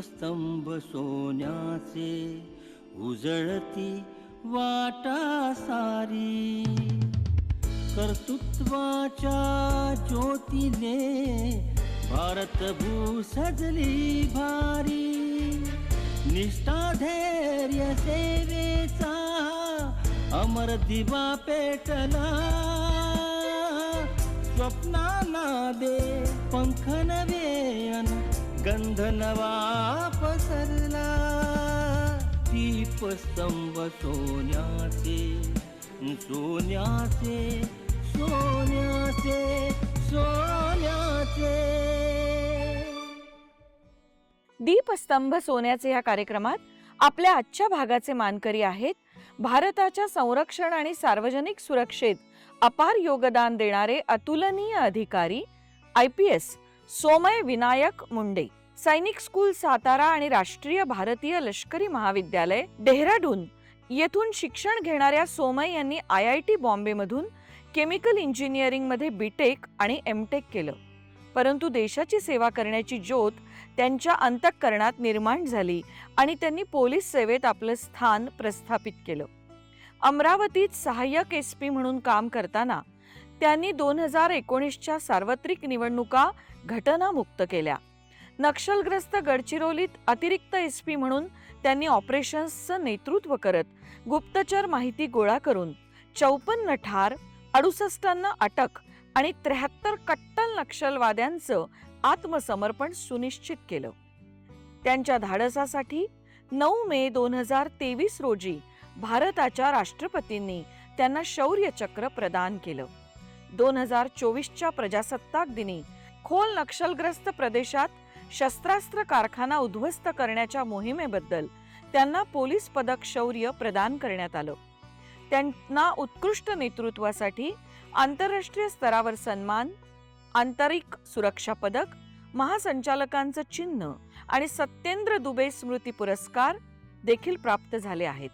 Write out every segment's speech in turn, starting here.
स्तंभ सोन्याचे उजळती वाटा सारी. कर्तृत्वाच्या ज्योतीने भारतभू सजली भारी. निष्ठा धैर्य सेवेचा अमर दिवा पेटला. स्वप्नाला दे पंख नवे अन गंध नवा पसरला दीपस्तंभ सोन्याचे सोन्याचे सोन्याचे सोन्याचे. दीपस्तंभ सोन्याचे या कार्यक्रमात आपल्या आजच्या भागाचे मानकरी आहेत भारताच्या संरक्षण आणि सार्वजनिक सुरक्षेत अपार योगदान देणारे अतुलनीय अधिकारी I P S Somay Vinayak Munde सैनिक स्कूल सातारा आणि राष्ट्रीय भारतीय लष्करी महाविद्यालय डेहराडून. येथून शिक्षण घेणाऱ्या सोमय यांनी आय आय टी बॉम्बेमधून केमिकल इंजिनिअरिंगमध्ये बीटेक आणि एम टेक केलं. परंतु देशाची सेवा करण्याची ज्योत त्यांच्या अंतःकरणात निर्माण झाली आणि त्यांनी पोलीस सेवेत आपलं स्थान प्रस्थापित केलं. अमरावतीत सहाय्यक एस पी म्हणून काम करताना त्यांनी दोन हजार एकोणीसच्या सार्वत्रिक निवडणुका घटनामुक्त केल्या. नक्षलग्रस्त गडचिरोलीत अतिरिक्त एस पी म्हणून त्यांनी ऑपरेशन्सचं नेतृत्व करत गुप्तचर माहिती गोळा करून चौपन्न ठार अडुसष्टांना अटक आणि त्र्याहत्तर कट्टल नक्षलवाद्यांचं आत्मसमर्पण सुनिश्चित केलं. त्यांच्या धाडसासाठी नऊ मे दोन हजार तेवीस रोजी भारताच्या राष्ट्रपतींनी त्यांना शौर्य चक्र प्रदान केलं. दोन हजार चोवीसच्या प्रजासत्ताक दिनी खोल नक्षलग्रस्त प्रदेशात शस्त्रास्त्र कारखाना उद्ध्वस्त करण्याच्या मोहिमेबद्दल त्यांना पोलीस पदक शौर्य प्रदान करण्यात आलं. त्यांना उत्कृष्ट नेतृत्वासाठी आंतरराष्ट्रीय स्तरावर सन्मान आंतरिक सुरक्षा पदक महासंचालकांचं चिन्ह आणि सत्येंद्र दुबे स्मृती पुरस्कार देखील प्राप्त झाले आहेत.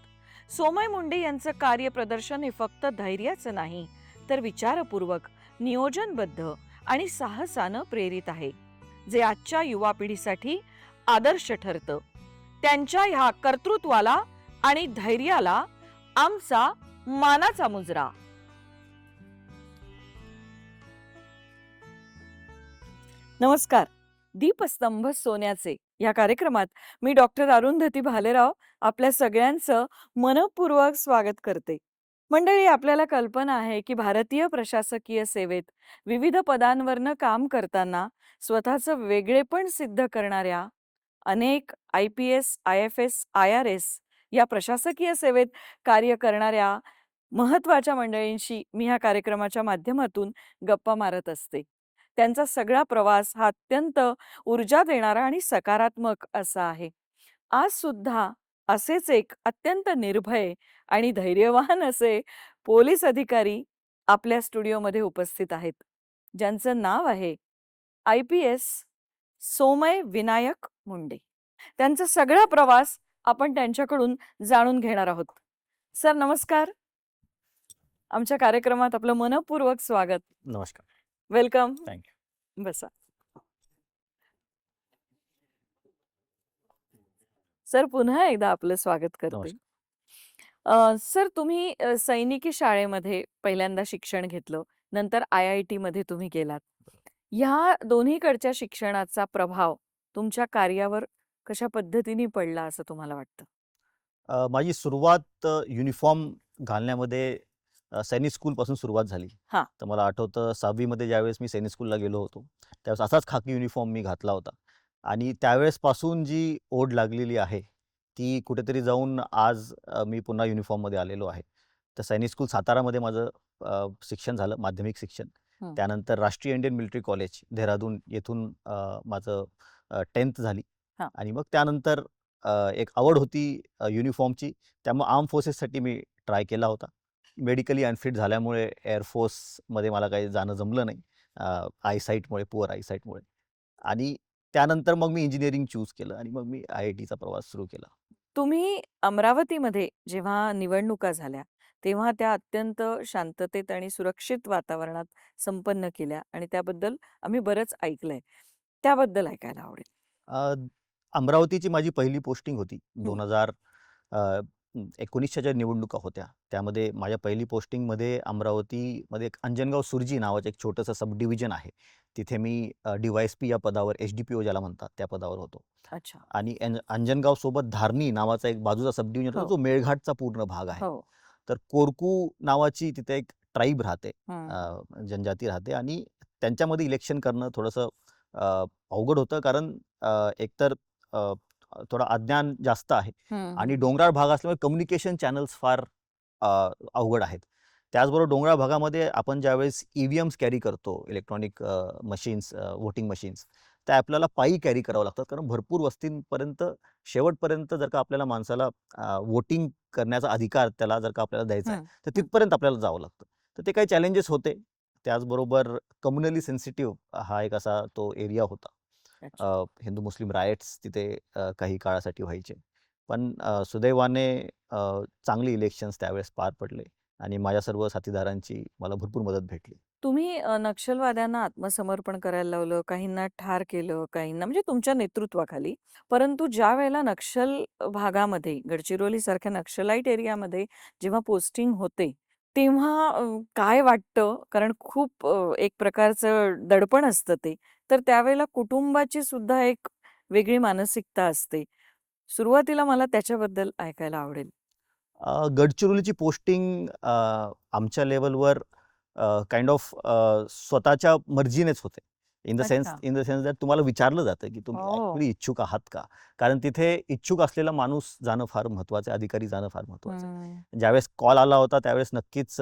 सोमय मुंडे यांचं कार्यप्रदर्शन हे फक्त धैर्याचं नाही तर विचारपूर्वक नियोजनबद्ध आणि साहसानं प्रेरित आहे. जे आजच्या युवा पिढीसाठी आदर्श ठरतं. त्यांच्या ह्या कर्तृत्वाला आणि धैर्याला आमचा मानाचा मुजरा. नमस्कार. दीपस्तंभ सोन्याचे या कार्यक्रमात मी डॉक्टर अरुंधती भालेराव आपल्या सगळ्यांचं मनपूर्वक स्वागत करते. मंडळी आपल्याला कल्पना आहे की भारतीय प्रशासकीय सेवेत विविध पदांवरनं काम करताना स्वतःचं वेगळेपण सिद्ध करणाऱ्या अनेक I P S I F S I R S या प्रशासकीय सेवेत कार्य करणाऱ्या महत्त्वाच्या मंडळींशी मी ह्या कार्यक्रमाच्या माध्यमातून गप्पा मारत असते. त्यांचा सगळा प्रवास हा अत्यंत ऊर्जा देणारा आणि सकारात्मक असा आहे. आज सुद्धा असेच एक अत्यंत निर्भय आणि धैर्यवान असे पोलीस अधिकारी आपल्या स्टुडिओमध्ये उपस्थित आहेत. ज्यांचं नाव आहे I P S Somay Vinayak Munde. त्यांचा सगळा प्रवास आपण त्यांच्याकडून जाणून घेणार आहोत. सर नमस्कार. आमच्या कार्यक्रमात आपलं मनपूर्वक स्वागत. नमस्कार. वेलकम. थँक्यू बसा. सर पुन्हा एकदा आपलं स्वागत करते. अ, सर तुम्ही अ, सैनिकी शाळेमध्ये पहिल्यांदा शिक्षण घेतलं नंतर आय आय टी मध्ये तुम्ही गेलात. ह्या दोन्हीकडच्या शिक्षणाचा प्रभाव तुमच्या कार्यावर कशा पद्धतीने पडला असं तुम्हाला वाटतं? अ, माझी सुरुवात युनिफॉर्म घालण्यामध्ये अ, सैनिक स्कूलपासून सुरुवात झाली. हां. तर मला आठवतं सहावीमध्ये ज्यावेळेस मी सैनिक स्कूलला गेलो होतो त्यावेळेस असाच खाकी युनिफॉर्म मी घातला होता. आणि त्यावेळेसपासून जी ओढ लागलेली आहे ती कुठेतरी जाऊन आज मी पुन्हा युनिफॉर्ममध्ये आलेलो आहे. तर सैनिक स्कूल सातारामध्ये माझं शिक्षण झालं माध्यमिक शिक्षण. त्यानंतर राष्ट्रीय इंडियन मिलिटरी कॉलेज देहरादून येथून माझं टेन्थ झाली. आणि मग त्यानंतर एक आवड होती युनिफॉर्मची. त्यामुळे आर्म फोर्सेससाठी मी ट्राय केला होता. मेडिकली अनफिट झाल्यामुळे एअरफोर्समध्ये मला काही जाणं जमलं नाही आयसाईटमुळे पुअर आयसाईटमुळे. आणि त्यानंतर मग मी इंजिनिअरिंग चूज केलं आणि मग मी आय आय टीचा प्रवास सुरू केला. तुम्ही अमरावतीमध्ये जेव्हा निवडणुका झाल्या तेव्हा त्या अत्यंत शांततेत आणि सुरक्षित वातावरणात संपन्न केल्या आणि त्याबद्दल आम्ही बरंच ऐकलंय. त्याबद्दल ऐकायला आवडेल. अ, अमरावतीची माझी पहिली पोस्टिंग होती. दोन हजार एकोणीसच्या ज्या निवडणुका होत्या त्यामध्ये माझ्या पहिली पोस्टिंगमध्ये अमरावतीमध्ये एक अंजनगाव सुरजी नावाचं एक छोटंसं सब डिव्हिजन आहे. तिथे मी डी वाय एस पी या पदावर एच डी पी ओ ज्याला म्हणतात त्या पदावर होतो. अच्छा. आणि अंजनगाव सोबत धारणी नावाचा एक बाजूचा सब डिव्हिजन हो. होता जो मेळघाटचा पूर्ण भाग आहे. हो. तर कोरकू नावाची तिथे एक ट्राईब राहते जनजाती राहते आणि त्यांच्यामध्ये इलेक्शन करणं थोडंसं अवघड होतं कारण एकतर थोडं अज्ञान जास्त आहे आणि. डोंगराळ भाग असल्यामुळे कम्युनिकेशन चॅनल्स फार अवघड आहेत. त्याचबरोबर डोंगराळ भागामध्ये आपण ज्यावेळेस ई व्ही एम्स कॅरी करतो इलेक्ट्रॉनिक मशीन्स वोटिंग मशीन्स त्या आपल्याला पायी कॅरी करावं लागतात. कारण भरपूर वस्तींपर्यंत शेवटपर्यंत जर का आपल्याला माणसाला वोटिंग करण्याचा अधिकार त्याला जर का आपल्याला द्यायचा आहे तर तिथपर्यंत आपल्याला जावं लागतं. तर ते काही चॅलेंजेस होते. त्याचबरोबर कम्युनली सेन्सिटिव्ह हा एक असा तो एरिया होता. हिंदू मुस्लिम रायट्स तिथे काही काळासाठी व्हायचे. पण सुदैवाने चांगले इलेक्शन्स त्यावेळेस पार पडले. आणि माझ्या सर्व साथीदारांची मला भरपूर मदत भेटली. तुम्ही अ, नक्षलवाद्यांना आत्मसमर्पण करायला लावलं काहींना ठार केलं काहींना म्हणजे तुमच्या नेतृत्वाखाली. परंतु ज्या वेळेला नक्षल भागामध्ये गडचिरोली सारख्या नक्षलाईट एरियामध्ये जेव्हा पोस्टिंग होते तेव्हा अ, काय वाटतं? कारण खूप अ, एक प्रकारचं दडपण असतं ते. तर त्यावेळेला कुटुंबाची सुद्धा एक वेगळी मानसिकता असते. सुरुवातीला मला त्याच्याबद्दल ऐकायला आवडेल. गडचिरोलीची पोस्टिंग आमच्या लेवलवर काइंड ऑफ स्वतःच्या मर्जीनेच होते in the sense. In the sense that तुम्हाला विचारलं जातं की तुम्ही हो. ऍक्च्युली इच्छुक आहात का कारण तिथे इच्छुक असलेला माणूस जाणं फार महत्वाचं आहे अधिकारी जाणं फार महत्वाचं आहे. ज्यावेळेस कॉल आला होता त्यावेळेस नक्कीच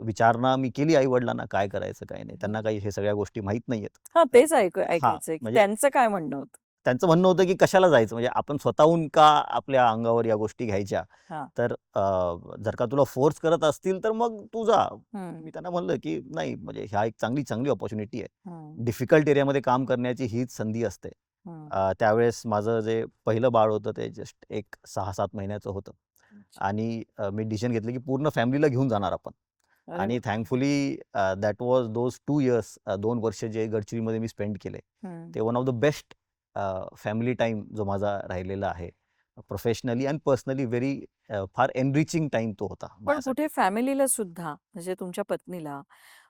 विचारणा मी केली आई वडिलांना काय करायचं काय नाही त्यांना काही हे सगळ्या गोष्टी माहीत नाहीयेत हा तेच ऐक ऐकायचंय की म्हणजे- त्यांचं काय म्हणणं होतं त्यांचं म्हणणं होतं की कशाला जायचं? म्हणजे आपण स्वतःहून का आपल्या अंगावर या गोष्टी घ्यायच्या? हा. तर अ, जर का तुला फोर्स करत असतील तर मग तू जा. हम्म, मी त्यांना म्हणलं की नाही म्हणजे ह्या एक चांगली चांगली ऑपॉर्च्युनिटी आहे. हम्म, डिफिकल्ट एरियामध्ये काम करण्याची हीच संधी असते. हम्म. अ, त्यावेळेस माझं जे पहिलं बाळ होतं ते जस्ट एक सहा सात महिन्याचं होतं. अच्छा. आणि अ, मी डिसिजन घेतलं की पूर्ण फॅमिलीला घेऊन जाणार आपण. अरे आणि. Thankfully that was those two years दोन वर्ष जे गडचिरोलीमध्ये मी स्पेंड केले हम्म, ते one of the best family time जो माझा राहिलेला आहे. Professionally and personally very far enriching time तो होता पण. कुठे फॅमिलीला सुद्धा म्हणजे तुमच्या पत्नीला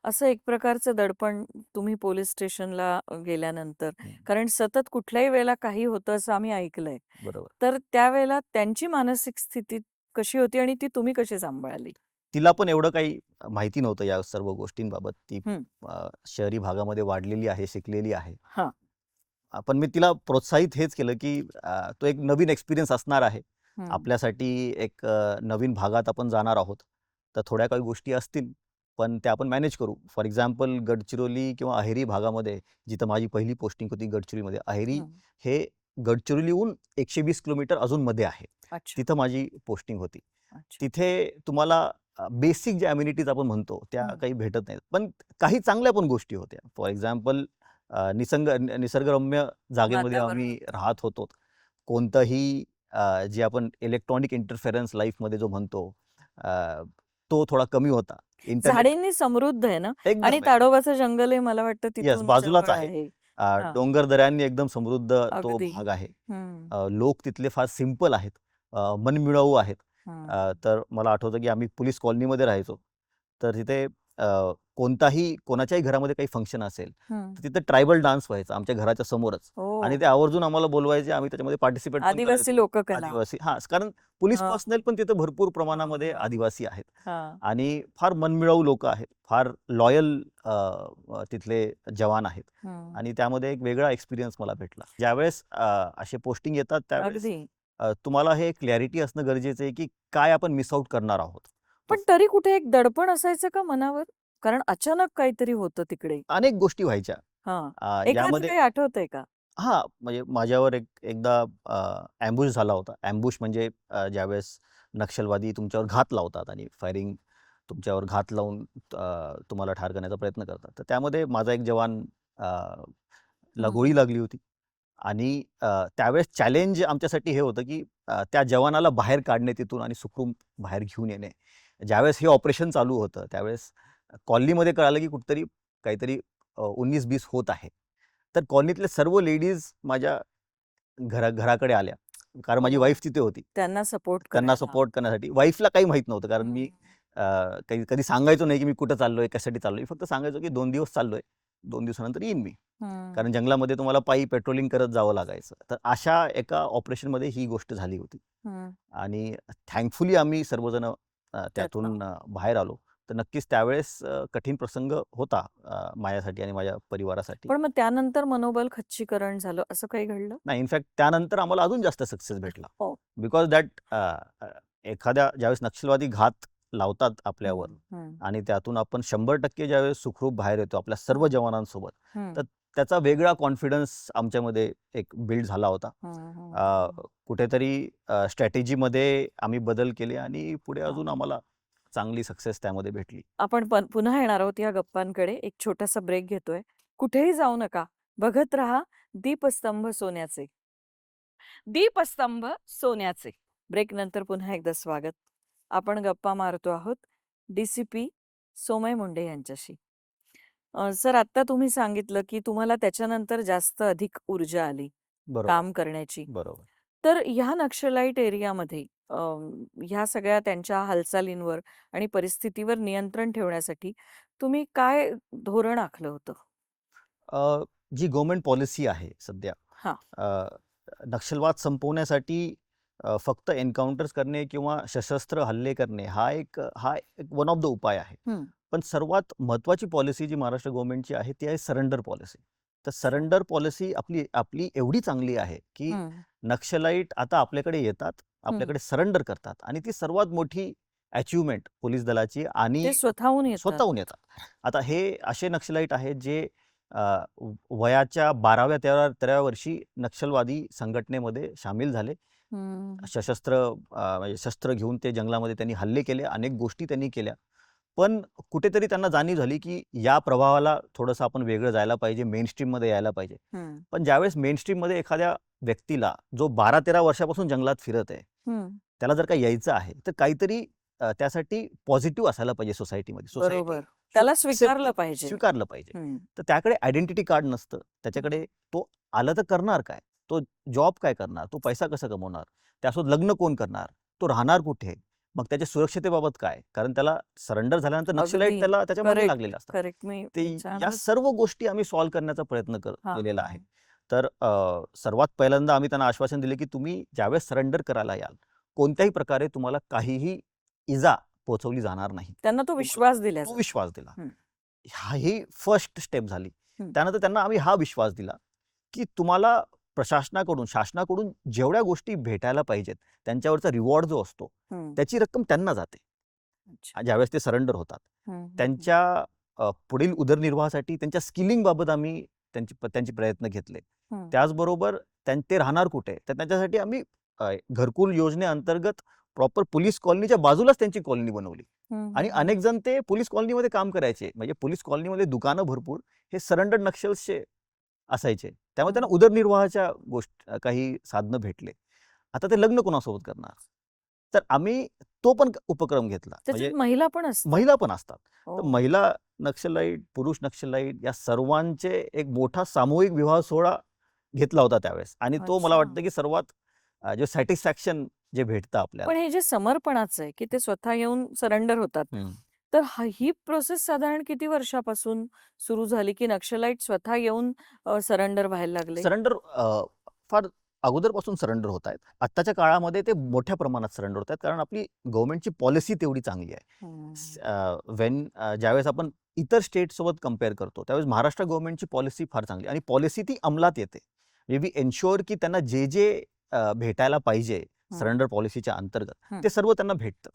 असं एक प्रकारचं दडपण तुम्ही पोलीस स्टेशनला गेल्यानंतर कारण सतत कुठल्याही वेळेला काही होतं असं आम्ही ऐकलंय. बरोबर. तर त्यावेळेला त्यांची मानसिक स्थिती कशी होती आणि ती तुम्ही कशी सांभाळली? तिला पण एवढं काही माहिती नव्हतं या सर्व गोष्टींबाबत. ती. अ, शहरी भागामध्ये वाढलेली आहे शिकलेली आहे. हा. पण मी तिला प्रोत्साहित हेच केलं की तो एक नवीन एक्सपिरियन्स असणार आहे. आपल्यासाठी एक नवीन भागात आपण जाणार आहोत. तर थोड्या काही गोष्टी असतील पण त्या आपण मॅनेज करू. फॉर एक्झाम्पल गडचिरोली किंवा अहेरी भागामध्ये जिथं माझी पहिली पोस्टिंग होती गडचिरोलीमध्ये अहेरी. हे. गडचिरोलीहून एकशे वीस किलोमीटर अजून मध्ये आहे. तिथं माझी पोस्टिंग होती. तिथे तुम्हाला बेसिक ज्या अम्युनिटीज आपण म्हणतो त्या. काही भेटत नाहीत. पण काही चांगल्या पण गोष्टी होत्या. फॉर एक्झाम्पल निसंग निसर्गरम्य जागेमध्ये आम्ही होतं. राहत होतो. कोणतंही जे आपण इलेक्ट्रॉनिक इंटरफेरन्स लाईफमध्ये जो म्हणतो तो थोडा कमी होता. झाडींनी समृद्ध आहे ना? आणि. ताडोबाचं जंगल आहे मला वाटतं बाजूलाच आहे. डोंगर दऱ्यांनी एकदम समृद्ध तो. भाग आहे. लोक तिथले फार सिंपल आहेत. मनमिळावू आहेत. तर मला आठवतं की आम्ही पोलीस कॉलनीमध्ये राहायचो. तर तिथे कोणताही कोणाच्याही घरामध्ये काही फंक्शन असेल. तर तिथे ट्रायबल डान्स व्हायचा आमच्या घराच्या समोरच. हो. आणि ते आवर्जून आम्हाला बोलवायचे आम्ही त्याच्यामध्ये पार्टिसिपेट आदिवासी लोककला आदिवासी हा कारण पोलीस हा. पर्सनल पण तिथे भरपूर प्रमाणामध्ये हा. आदिवासी आहेत. हा. आणि फार मनमिळावू लोक आहेत. फार लॉयल तिथले जवान आहेत. आणि त्यामध्ये एक वेगळा एक्सपिरियन्स मला भेटला. ज्यावेळेस असे पोस्टिंग येतात त्यावेळेस तुम्हाला हे क्लॅरिटी असणं गरजेचं आहे की काय आपण मिस आउट करणार आहोत. पण तरी कुठे एक दडपण असायचं का मनावर? कारण अचानक काहीतरी होतं तिकडे. अनेक गोष्टी व्हायच्या. हा. अ, एखादं यामध्ये काही आठवतंय का? हा म्हणजे माझ्यावर एक एकदा ॲम्बुश झाला होता. ॲम्बुश म्हणजे अ, ज्यावेळेस नक्षलवादी तुमच्यावर घात लावतात आणि फायरिंग तुमच्यावर घात लावून अ, तुम्हाला ठार करण्याचा प्रयत्न करतात. तर त्यामध्ये माझा एक जवान अ, ला हम्म. गोळी लागली होती. आणि अ, त्यावेळेस चॅलेंज आमच्यासाठी हे होतं की अ, त्या जवानाला बाहेर काढणे तिथून आणि सुखरूप बाहेर घेऊन येणे. ज्यावेळेस हे ऑपरेशन चालू होतं त्यावेळेस कॉलनीमध्ये कळालं की कुठतरी काहीतरी उन्नीस बीस होत आहे. तर कॉलनीतले सर्व लेडीज माझ्या घरा घराकडे आल्या. कारण माझी वाईफ तिथे होती. त्यांना सपोर्ट त्यांना सपोर्ट करण्यासाठी. वाईफला काही माहीत नव्हतं. कारण मी काही कधी सांगायचो नाही की मी कुठं चाललोय कशासाठी चाललोय. फक्त सांगायचो की दोन दिवस चाललोय. दोन दिवसानंतर येईन मी. कारण जंगलामध्ये तुम्हाला पायी पेट्रोलिंग करत जावं लागायचं. तर अशा एका ऑपरेशनमध्ये ही गोष्ट झाली होती. आणि थँकफुली आम्ही सर्वजण त्यातून बाहेर आलो. तर नक्कीच त्यावेळेस कठीण प्रसंग होता माझ्यासाठी आणि माझ्या परिवारासाठी. पण मग त्यानंतर मनोबल खच्चीकरण झालं असं काही घडलं? नाही इनफॅक्ट त्यानंतर आम्हाला अजून जास्त सक्सेस भेटला. हो. बिकॉज दॅट एखाद्या ज्यावेळेस नक्षलवादी घात लावतात आपल्यावर आणि त्यातून आपण शंभर टक्के ज्यावेळेस सुखरूप बाहेर येतो आपल्या सर्व जवानांसोबत तर त्याचा वेगळा कॉन्फिडन्स आमच्यामध्ये एक बिल्ड झाला होता. अ, हम्म. कुठेतरी स्ट्रॅटेजीमध्ये आम्ही बदल केले आणि पुढे हा. अजून आम्हाला चांगली सक्सेस त्यामध्ये भेटली. आपण पण पुन्हा येणार आहोत या गप्पांकडे. एक छोटासा ब्रेक घेतोय. कुठेही जाऊ नका. बघत राहा दीपस्तंभ सोन्याचे. दीपस्तंभ सोन्याचे. ब्रेक नंतर पुन्हा एकदा स्वागत. आपण गप्पा मारतो आहोत. डीसीपी सोमय मुंडे यांच्याशी. अ, सर आता तुम्ही सांगितलं की तुम्हाला त्याच्यानंतर जास्त अधिक ऊर्जा आली बरोबर. काम करण्याची. बरोबर. तर ह्या नक्षलाईट एरियामध्ये ह्या सगळ्या त्यांच्या हालचालींवर आणि परिस्थितीवर नियंत्रण ठेवण्यासाठी तुम्ही काय धोरण आखलं होतं? अ, जी गव्हर्नमेंट पॉलिसी आहे सध्या हा. अ, नक्षलवाद संपवण्यासाठी अ, फक्त एन्काउंटर्स करणे किंवा सशस्त्र हल्ले करणे हा एक हा एक वन ऑफ द उपाय आहे. पण सर्वात महत्वाची पॉलिसी जी महाराष्ट्र गव्हर्नमेंटची आहे ती आहे सरेंडर पॉलिसी. तर सरेंडर पॉलिसी आपली आपली एवढी चांगली आहे की नक्षलाईट आता आपल्याकडे येतात आपल्याकडे सरेंडर करतात आणि ती सर्वात मोठी अचिव्हमेंट पोलीस दलाची आणि स्वतःहून स्वतःहून येतात. आता हे असे नक्षलाईट आहेत जे वयाच्या बाराव्या तेरा तेराव्या वर्षी नक्षलवादी संघटनेमध्ये सामील झाले. सशस्त्र म्हणजे शस्त्र घेऊन ते जंगलामध्ये त्यांनी हल्ले केले अनेक गोष्टी त्यांनी केल्या. पण कुठेतरी त्यांना जाणीव झाली की या प्रभावाला थोडंसं आपण वेगळं जायला पाहिजे मेन स्ट्रीममध्ये यायला पाहिजे. पण ज्यावेळेस मेन स्ट्रीममध्ये एखाद्या व्यक्तीला जो बारा तेरा वर्षापासून जंगलात फिरत आहे त्याला जर का यायचं आहे तर काहीतरी त्यासाठी पॉझिटिव्ह असायला पाहिजे सोसायटीमध्ये त्याला स्वीकारलं पाहिजे. स्वीकारलं पाहिजे. तर त्याकडे आयडेंटिटी कार्ड नसतं. त्याच्याकडे तो आला तर करणार काय? तो जॉब काय करणार? तो पैसा कसा कमवणार? त्यासोबत लग्न कोण करणार? तो राहणार कुठे? मग त्याच्या सुरक्षतेबाबत काय कारण त्याला सरेंडर झाल्यानंतर नक्षलाईट अगदी. त्याला त्याच्यामध्ये. लागलेले मी ते या. सर्व गोष्टी आम्ही सॉल्व्ह करण्याचा प्रयत्न कर केलेला. आहे तर सर्वात पहिल्यांदा आम्ही त्यांना आश्वासन दिले की तुम्ही ज्यावेळेस सरेंडर करायला याल कोणत्याही प्रकारे तुम्हाला काहीही इजा पोहोचवली जाणार नाही त्यांना तो विश्वास दिला तो विश्वास दिला. हा ही फर्स्ट स्टेप झाली. त्यानंतर त्यांना आम्ही हा विश्वास दिला की तुम्हाला प्रशासनाकडून शासनाकडून जेवढ्या गोष्टी भेटायला पाहिजेत त्यांच्यावरचा रिवॉर्ड जो असतो त्याची रक्कम त्यांना जाते. ज्यावेळेस ते सरेंडर होतात. त्यांच्या पुढील उदरनिर्वाहासाठी त्यांच्या स्किलिंग बाबत आम्ही त्यांची त्यांचे प्रयत्न घेतले. त्याचबरोबर त्यां ते राहणार कुठे? तर त्याच्यासाठी आम्ही घरकुल योजनेअंतर्गत प्रॉपर पोलीस कॉलनीच्या बाजूलाच त्यांची कॉलनी बनवली. आणि अनेक जण ते पोलीस कॉलनीमध्ये काम करायचे. म्हणजे पोलीस कॉलनीमध्ये दुकानं भरपूर. हे सरेंडर नक्षलचे असायचे त्यामुळे त्यांना. उदरनिर्वाहाच्या गोष्ट काही साधनं भेटले आता ते लग्न कोणासोबत करणार तर आम्ही तो पण उपक्रम घेतला म्हणजे महिला पण असतात महिला पण असतात तर हो. महिला नक्षलाईट पुरुष नक्षलाईट या सर्वांचे एक मोठा सामूहिक विवाह सोहळा घेतला होता त्यावेळेस आणि तो मला. वाटतं की सर्वात जे सॅटिस्फॅक्शन जे भेटतं आपल्याला पण हे जे समर्पणाचं आहे की ते स्वतः येऊन सरेंडर होतात. तर हा- ही प्रोसेस साधारण किती वर्षापासून सुरू झाली की नक्षलाईट स्वतः येऊन सरेंडर व्हायला लागले सरेंडर फार अगोदरपासून सरेंडर होत आहेत आत्ताच्या काळामध्ये ते मोठ्या प्रमाणात सरेंडर होत आहेत कारण आपली गव्हर्नमेंटची पॉलिसी तेवढी चांगली आहे वेन ज्यावेळेस आपण इतर स्टेट सोबत कंपेअर करतो त्यावेळेस महाराष्ट्र गव्हर्नमेंटची पॉलिसी फार चांगली आहे. आणि पॉलिसी ती अंमलात येते म्हणजे वी एन्शुअर की त्यांना जे जे भेटायला पाहिजे. सरेंडर पॉलिसीच्या अंतर्गत. ते सर्व त्यांना भेटतं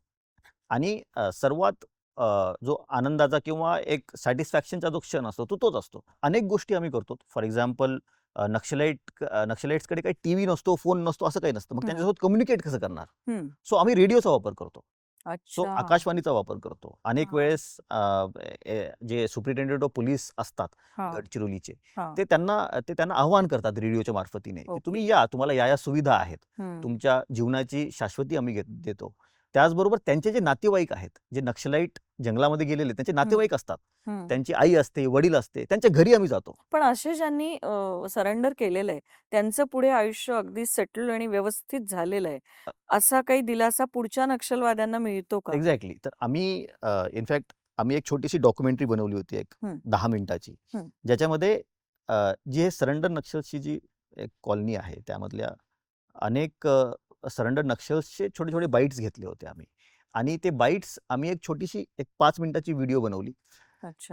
आणि सर्वात जो आनंदाचा किंवा एक सॅटिस्फॅक्शनचा जो क्षण असतो तो तोच असतो. अनेक गोष्टी आम्ही करतो. फॉर एक्झाम्पल नक्षलाईट नक्षलाईट्सकडे काही टी व्ही नसतो फोन नसतो असं काही नसतं. मग. त्यांच्यासोबत कम्युनिकेट कसं करणार? सो आम्ही रेडिओचा वापर करतो. सो आकाशवाणीचा वापर करतो. अनेक. वेळेस जे सुप्रिटेंडेंट ऑफ पोलीस असतात गडचिरोलीचे ते त्यांना ते त्यांना आव्हान करतात रेडिओच्या मार्फतीने. तुम्ही या तुम्हाला या या सुविधा आहेत. तुमच्या जीवनाची शाश्वती आम्ही देतो. त्याचबरोबर त्यांचे जे नातेवाईक आहेत जे नक्षलाईट जंगलामध्ये गेलेले त्यांचे नातेवाईक असतात. त्यांची आई असते वडील असते त्यांच्या घरी आम्ही जातो पण असे ज्यांनी सरेंडर केलेलं आहे त्यांचं पुढे आयुष्य अगदी सेटल आणि व्यवस्थित झालेलं आहे असा काही दिलासा पुढच्या नक्षलवाद्यांना मिळतो का एक्झॅक्टली तर आम्ही इनफॅक्ट आम्ही एक छोटीशी डॉक्युमेंटरी बनवली होती एक. दहा मिनिटाची. ज्याच्यामध्ये जी हे सरेंडर नक्षलची जी एक कॉलनी आहे त्यामधल्या अनेक सरेंडर नक्षल्सचे छोटे छोटे बाईट्स घेतले होते आम्ही. आणि ते बाईट्स आम्ही एक छोटीशी एक पाच मिनिटाची व्हिडिओ बनवली.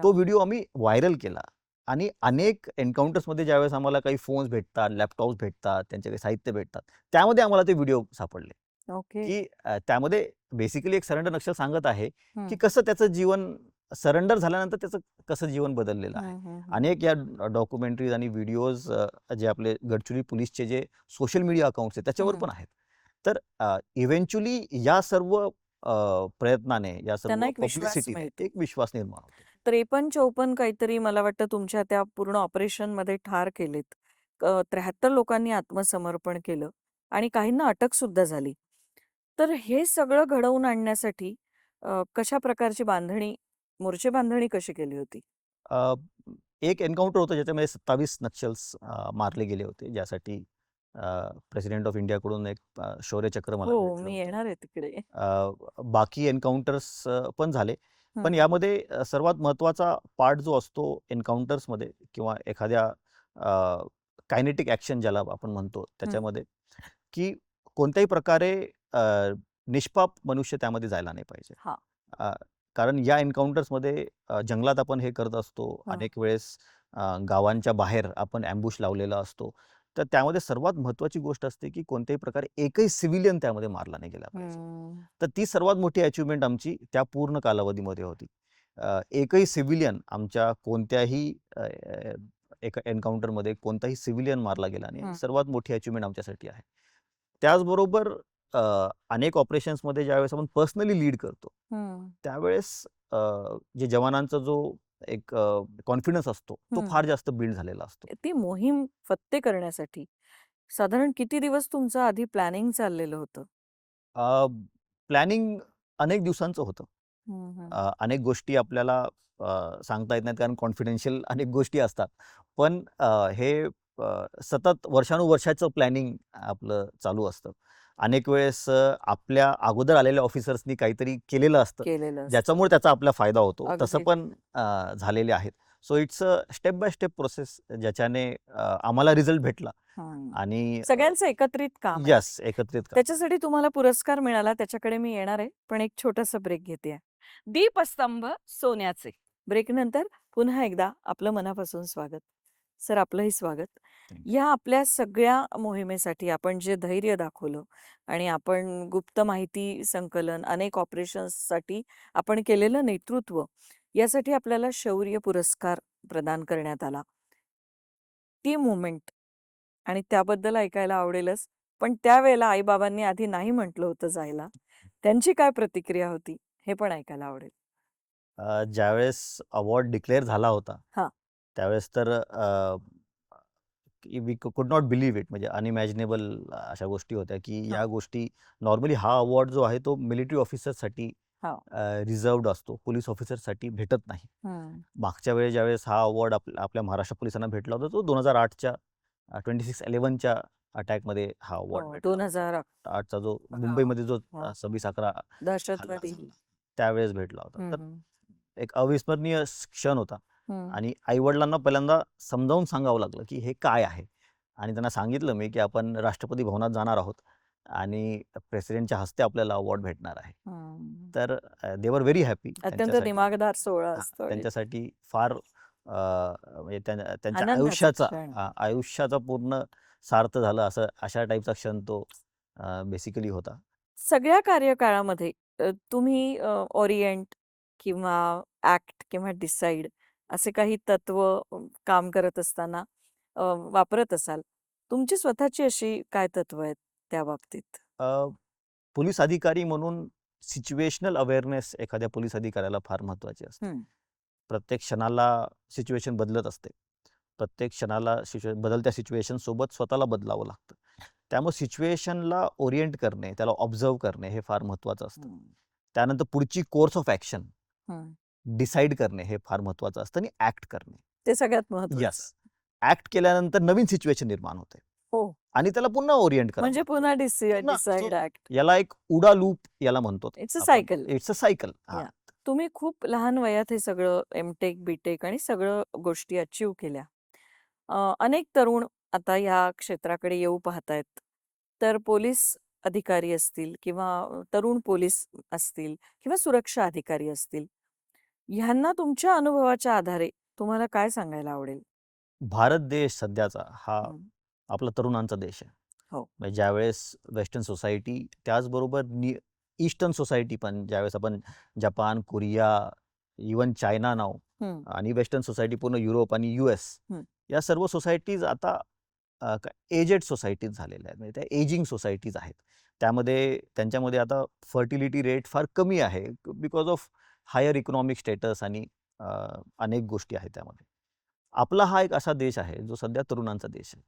तो व्हिडिओ आम्ही व्हायरल केला. आणि अनेक एन्काउंटर्समध्ये ज्यावेळेस आम्हाला काही फोन्स भेटतात लॅपटॉप्स भेटतात त्यांचे काही साहित्य भेटतात त्यामध्ये आम्हाला ते व्हिडिओ सापडले. ओके. की त्यामध्ये बेसिकली एक सरेंडर नक्षल सांगत आहे की. कसं त्याचं जीवन सरेंडर झाल्यानंतर त्याचं कसं जीवन बदललेलं आहे. अनेक या डॉक्युमेंटरीज आणि व्हिडिओज जे आपले गडचिरोली पोलीसचे जे सोशल मीडिया अकाउंट्स आहेत त्याच्यावर. पण आहेत. तर इव्हेंच्युअली या सर्व प्रयत्नाने या सर्व एक. एक विश्वास निर्माण होतो. त्रेपन्न चौपन्न काहीतरी मला वाटतं तुमच्या त्या पूर्ण ऑपरेशनमध्ये ठार केलेत. त्र्याहत्तर लोकांनी आत्मसमर्पण केलं आणि काहींना अटक सुद्धा झाली. तर हे सगळं घडवून आणण्यासाठी कशा प्रकारची बांधणी मोर्चे बांधणी कशी केली होती? एक एन्काउंटर होतं ज्याच्यामध्ये सत्तावीस नक्षल्स मारले गेले होते ज्यासाठी प्रेसिडेंट ऑफ इंडियाकडून एक अ, शौर्यचक्र मला हो भेटलं मी होतं. येणार आहे तिकडे अ, बाकी एन्काउंटर्स पण झाले पण. यामध्ये अ, सर्वात महत्त्वाचा पार्ट जो असतो एन्काउंटर्समध्ये किंवा एखाद्या कायनेटिक ॲक्शन ज्याला आपण म्हणतो त्याच्यामध्ये की कोणत्याही प्रकारे अ, निष्पाप मनुष्य त्यामध्ये जायला नाही पाहिजे हा. अ, कारण या एन्काउंटर्समध्ये अ, जंगलात आपण हे करत असतो हा. अनेक वेळेस अ, गावांच्या बाहेर आपण ॲम्बुश लावलेला असतो तर त्यामध्ये सर्वात महत्त्वाची गोष्ट असते की कोणत्याही प्रकारे एकही सिव्हिलियन त्यामध्ये मारला नाही गेला पाहिजे. तर ती सर्वात मोठी अचिव्हमेंट आमची त्या पूर्ण कालावधीमध्ये होती. एकही सिव्हिलियन आमच्या कोणत्याही एका एन्काउंटरमध्ये कोणताही सिव्हिलियन मारला गेला नाही. सर्वात मोठी अचिव्हमेंट आमच्यासाठी आहे. त्याचबरोबर अनेक ऑपरेशन्समध्ये ज्यावेळेस आपण पर्सनली लीड करतो. त्यावेळेस जे जवानांचा जो एक कॉन्फिडन्स असतो तो. फार जास्त बिल्ड झालेला असतो. ती मोहीम फत्ते करण्यासाठी साधारण किती दिवस तुमचं आधी प्लॅनिंग चाललेलं होतं? प्लॅनिंग अनेक दिवसांचं होतं. अनेक गोष्टी आपल्याला सांगता येत नाहीत कारण कॉन्फिडेन्शियल अनेक गोष्टी असतात. पण हे सतत वर्षानुवर्षाचं प्लॅनिंग आपलं चालू असतं. अनेक वेळेस आपल्या अगोदर आलेल्या ऑफिसर्सनी काहीतरी केलेलं असतं. ज्याच्यामुळे त्याचा आपला फायदा होतो तसं. पण झालेले आहेत so it's a step by step process ज्याच्याने आम्हाला रिझल्ट भेटला. आणि सगळ्यांचं एकत्रित काम. यस एकत्रित काम. त्याच्यासाठी तुम्हाला पुरस्कार मिळाला त्याच्याकडे मी येणार आहे पण एक छोटासा ब्रेक घेते दीपस्तंभ सोन्याचे ब्रेक नंतर पुन्हा एकदा आपलं मनापासून स्वागत सर आपलंही स्वागत. या. आपल्या सगळ्या मोहिमेसाठी आपण जे धैर्य दाखवलं आणि आपण गुप्त माहिती संकलन अनेक ऑपरेशन्ससाठी आपण केलेलं नेतृत्व यासाठी आपल्याला शौर्य पुरस्कार प्रदान करण्यात आला. ती मुमेंट आणि त्याबद्दल ऐकायला आवडेलच पण त्यावेळेला आईबाबांनी आधी नाही म्हटलं होतं जायला. त्यांची काय प्रतिक्रिया होती हे पण ऐकायला आवडेल. ज्यावेळेस अवॉर्ड डिक्लेअर झाला होता हां. त्यावेळेस तर वी कुड नॉट बिलीव्ह इट म्हणजे अनइमॅजिनेबल अशा गोष्टी होत्या की हां. या गोष्टी नॉर्मली हा अवॉर्ड जो आहे तो मिलिटरी ऑफिसरसाठी हां. रिझर्वड असतो पोलीस ऑफिसरसाठी भेटत नाही हम्म. मागच्या वेळेस ज्यावेळेस हा अवॉर्ड आपल्या महाराष्ट्र पोलिसांना भेटला होता तो दोन हजार आठच्या ट्वेंटी सिक्स इलेव्हनच्या अटॅकमध्ये हा अवॉर्ड हो, भेटला दोन. हजार आठचा जो. मुंबईमध्ये जो हा. सव्वीस अकरा हल्ला दहशतवादी झाला, त्यावेळेस भेटला होता तर हम्म, एक अविस्मरणीय क्षण होता आणि आईवडिलांना पहिल्यांदा समजावून सांगावं लागलं की हे काय आहे? आणि त्यांना सांगितलं मी की आपण राष्ट्रपती भवनात जाणार आहोत आणि प्रेसिडेंटच्या हस्ते आपल्याला अवॉर्ड भेटणार आहे. तर देवर व्हेरी हॅपी अत्यंत दिमागदार सोहळा त्यांच्यासाठी फार म्हणजे त्या- त्यांच्या आयुष्याचा आयुष्याचा पूर्ण सार्थ झालं असं अशा टाईपचा क्षण तो बेसिकली होता. सगळ्या कार्यकाळामध्ये तुम्ही ओरिएंट किंवा ऍक्ट किंवा डिसाइड असे काही तत्व काम करत असताना वापरत असाल. तुमची स्वतःची अशी काय तत्व आहेत त्या बाबतीत? पोलीस अधिकारी म्हणून सिच्युएशनल अवेअरनेस एखाद्या पोलीस अधिकाऱ्याला फार महत्त्वाची असते. प्रत्येक क्षणाला सिच्युएशन बदलत असते. प्रत्येक क्षणाला बदलत्या सिच्युएशन सोबत स्वतःला बदलावं लागतं. त्यामुळे सिच्युएशनला ओरिएंट करणे त्याला ऑब्झर्व करणे हे फार महत्त्वाचं असतं. त्यानंतर पुढची कोर्स ऑफ हम्म. डिसाईड करणे हे फार महत्त्वाचं असतं आणि ऍक्ट करणे. ते सगळ्यात महत्वाचं यस. ऍक्ट केल्यानंतर नवीन सिच्युएशन निर्माण होते. हो. आणि त्याला पुन्हा ओरिएंट करा. म्हणजे पुन्हा डिसाइड ऍक्ट याला एक उडा लूप याला म्हणतो it's a cycle it's a cycle. तुम्ही खूप लहान वयात हे सगळं एमटेक बीटेक आणि सगळं गोष्टी अचीव केल्या. अनेक तरुण आता या क्षेत्राकडे येऊ पाहतायत. तर पोलीस अधिकारी असतील किंवा तरुण पोलीस असतील किंवा सुरक्षा अधिकारी असतील. ह्यांना तुमच्या अनुभवाच्या आधारे तुम्हाला काय सांगायला आवडेल भारत देश सध्याचा हा. आपला तरुणांचा देश आहे हो. म्हणजे ज्यावेळेस वेस्टर्न सोसायटी त्याचबरोबर नि ईस्टर्न सोसायटी पण ज्यावेळेस आपण जपान कोरिया इवन चायना नाव. आणि वेस्टर्न सोसायटी पूर्ण युरोप आणि यू एस हम्म. या सर्व सोसायटीज आता एजेड सोसायटीज झालेल्या आहेत म्हणजे त्या एजिंग सोसायटीज आहेत त्यामध्ये त्यांच्यामध्ये आता फर्टिलिटी रेट फार कमी आहे because of higher economic status आणि अनेक गोष्टी आहेत त्यामध्ये आपला हा एक असा देश आहे जो सध्या तरुणांचा देश आहे.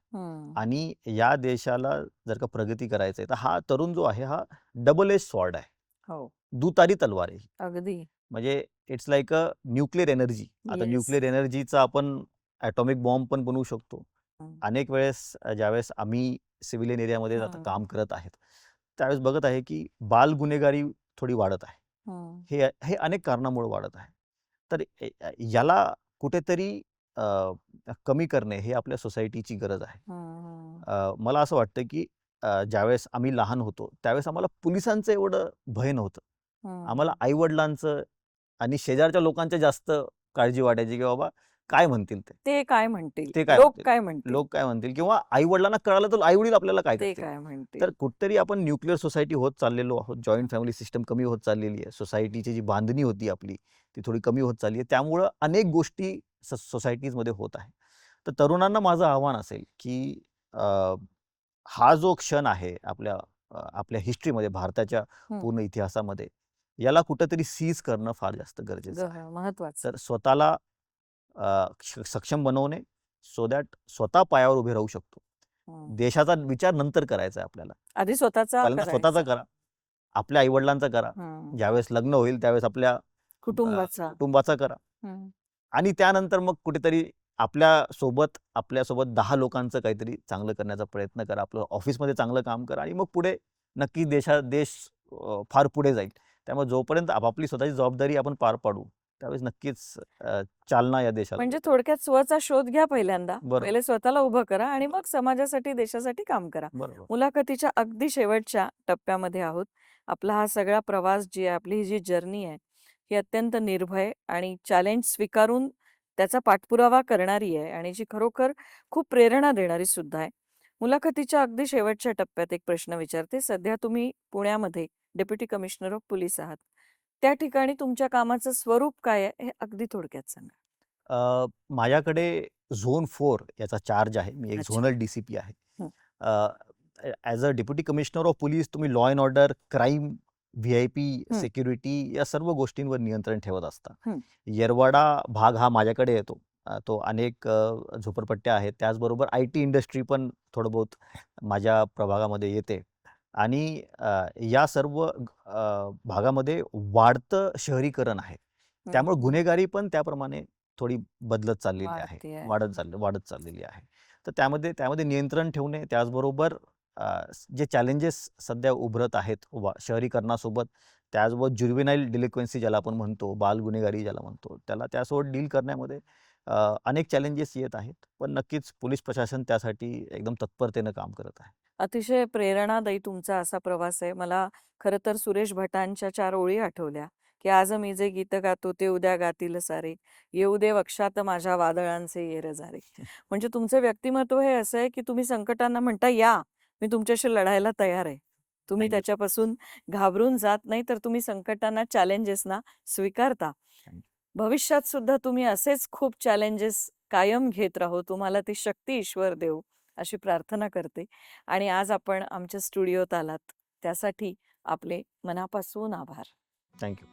आणि या देशाला जर का प्रगती करायचं आहे तर हा तरुण जो आहे हा डबल एज स्वॉर्ड आहे हो दुतारी तलवार आहे. अगदी म्हणजे it's like a nuclear energy आता. न्यूक्लिअर एनर्जीचा आपण ॲटॉमिक बॉम्ब पण बनवू शकतो. अनेक वेळेस ज्यावेळेस आम्ही सिव्हिलियन एरियामध्ये. काम करत आहेत त्यावेळेस बघत आहे की बाल गुन्हेगारी थोडी वाढत आहे. हे. हे अनेक कारणामुळे वाढत आहे. तर याला कुठेतरी कमी करणे हे आपल्या सोसायटीची गरज आहे. मला असं वाटतं की ज्यावेळेस आम्ही लहान होतो त्यावेळेस आम्हाला पोलिसांचं एवढं भय नव्हतं. आम्हाला आईवडिलांचं आणि शेजारच्या लोकांच्या जास्त काळजी वाटायची की बाबा काय म्हणतील ते? ते काय म्हणतील? ते काय लोक म्हणतील? काय म्हणतील? लोक काय म्हणतील? किंवा आईवडिलांना कळालं तर आईवडील आपल्याला काय ते करतील? काय म्हणतील? तर कुठतरी आपण न्यूक्लिअर सोसायटी होत चाललेलो आहोत. जॉईंट फॅमिली सिस्टम कमी होत चाललेली आहे. सोसायटीची जी बांधणी होती आपली ती थोडी कमी होत चालली आहे. त्यामुळं अनेक गोष्टी स सोसायटीजमध्ये होत आहे. तर तरुणांना माझं आव्हान असेल की अ, हा जो क्षण आहे आपल्या अ, आपल्या हिस्ट्रीमध्ये भारताच्या. पूर्ण इतिहासामध्ये याला कुठंतरी सीज करणं फार जास्त गरजेचं आहे. महत्वाचं. तर स्वतःला सक्षम बनवणे सो दॅट स्वतः पायावर उभे राहू शकतो. देशाचा विचार नंतर करायचा आहे आपल्याला आधी स्वतःचा स्वतःचा. करा आपल्या आईवडिलांचा करा हम्म. ज्यावेळेस लग्न होईल त्यावेळेस आपल्या कुटुंबाचा कुटुंबाचा करा. आणि त्यानंतर मग कुठेतरी आपल्यासोबत आपल्यासोबत दहा लोकांचं काहीतरी चांगलं करण्याचा प्रयत्न करा आपलं ऑफिसमध्ये चांगलं काम करा आणि मग पुढे नक्की देशा देश फार पुढे जाईल त्यामुळे जोपर्यंत आपापली स्वतःची जबाबदारी आपण पार पाडू त्यावेळेस नक्कीच चालना या देशाला म्हणजे. थोडक्यात स्वचा शोध घ्या पहिल्यांदा. पहिले स्वतःला उभं करा आणि मग समाजासाठी देशासाठी काम करा. मुलाखतीच्या अगदी शेवटच्या टप्प्यामध्ये आहोत. आपला हा सगळा प्रवास जी आहे आपली ही जी जर्नी आहे ही अत्यंत निर्भय आणि चॅलेंज स्वीकारून त्याचा पाठपुरावा करणारी आहे आणि जी खरोखर खूप प्रेरणा देणारी सुद्धा आहे. मुलाखतीच्या अगदी शेवटच्या टप्प्यात एक प्रश्न विचारते. सध्या तुम्ही पुण्यामध्ये डेप्युटी कमिशनर ऑफ पोलीस आहात. त्या ठिकाणी तुमच्या कामाचं स्वरूप काय आहे हे अगदी थोडक्यात सांगा माझ्याकडे झोन फोर याचा चार्ज आहे मी एक. झोनल डी सी पी आहे. As a deputy commissioner of police तुम्ही law and order crime V I P. Security या सर्व गोष्टींवर नियंत्रण ठेवत असता. येरवाडा भाग हा माझ्याकडे येतो तो अनेक झोपडपट्ट्या आहेत त्याचबरोबर आय टी इंडस्ट्री पण थोडं बहुत माझ्या प्रभागामध्ये येते आणि या सर्व भागामध्ये वाढतं शहरीकरण आहे. त्यामुळे गुन्हेगारी पण त्याप्रमाणे थोडी बदलत चाललेली आहे. वाढत चालली वाढत चाललेली आहे. तर त्यामध्ये त्यामध्ये नियंत्रण ठेवणे त्याचबरोबर जे चॅलेंजेस सध्या उभरत आहेत शहरीकरणासोबत त्याचबरोबर ज्युरिव्हिनाईल डिलिक्वेन्सी ज्याला आपण म्हणतो बाल गुन्हेगारी ज्याला म्हणतो त्याला त्यासोबत डील करण्यामध्ये अनेक चॅलेंजेस येत आहेत पण नक्कीच पोलीस प्रशासन त्यासाठी एकदम तत्परतेनं काम करत आहे. अतिशय प्रेरणादायी तुमचा असा प्रवास आहे. मला खरं तर सुरेश भटांच्या चार ओळी आठवल्या की आज मी जे गीत गातो ते उद्या गातील सारे येऊ दे वक्षात माझ्या वादळांचे येर जारे म्हणजे तुमचं व्यक्तिमत्व हे असं आहे की तुम्ही संकटांना म्हणता या मी तुमच्याशी लढायला तयार आहे. तुम्ही. त्याच्यापासून घाबरून जात नाही तर तुम्ही संकटांना चॅलेंजेसना स्वीकारता. भविष्यात सुद्धा तुम्ही असेच खूप चॅलेंजेस कायम घेत राहो. तुम्हाला ती शक्ती ईश्वर देऊ अशी प्रार्थना करते. आणि आज आपण आमच्या स्टुडिओत आलात. त्यासाठी आपले मनापासून आभार. थँक्यू